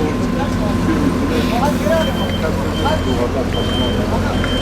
sonrasında havalarda biraz daha kontrol duvarlar falan.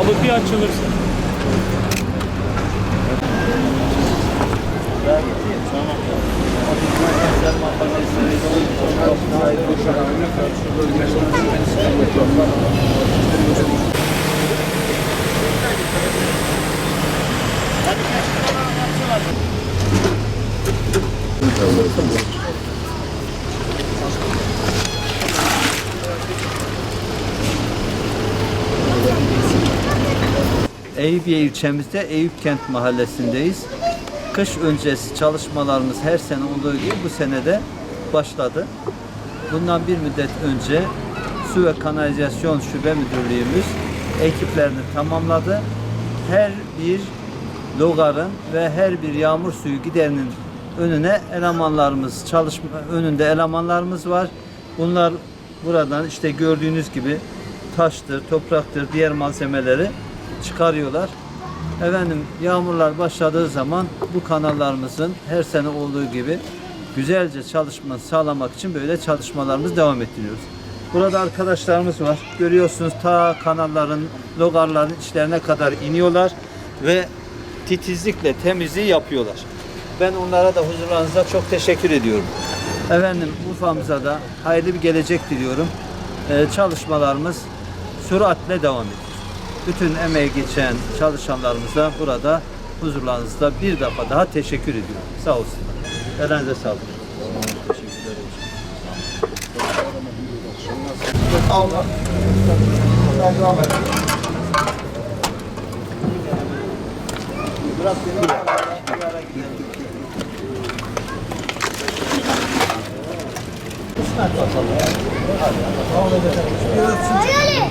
Abi bir açılırsa. Eyüpiye ilçemizde Eyüp Kent mahallesindeyiz. Kış öncesi çalışmalarımız her sene olduğu gibi bu senede başladı. Bundan bir müddet önce Su ve Kanalizasyon Şube Müdürlüğümüz ekiplerini tamamladı. Her bir logarın ve her bir yağmur suyu giderinin önüne elemanlarımız çalışma önünde elemanlarımız var. Bunlar buradan işte gördüğünüz gibi taştır, topraktır, diğer malzemeleri çıkarıyorlar. Efendim yağmurlar başladığı zaman bu kanallarımızın her sene olduğu gibi güzelce çalışmasını sağlamak için böyle çalışmalarımızı devam ettiriyoruz. Burada arkadaşlarımız var. Görüyorsunuz ta kanalların, logarların içlerine kadar iniyorlar ve titizlikle temizliği yapıyorlar. Ben onlara da huzurlarınızda çok teşekkür ediyorum. Efendim Urfa'mıza da hayırlı bir gelecek diliyorum. Ee, çalışmalarımız süratle devam ediyor. Bütün emeği geçen çalışanlarımıza burada huzurlarınızda bir defa daha teşekkür ediyorum. Sağ olsunlar. Elinize sağlık. Allah. Bırak beni. Kısmet bakalım. Hadi. Hayali.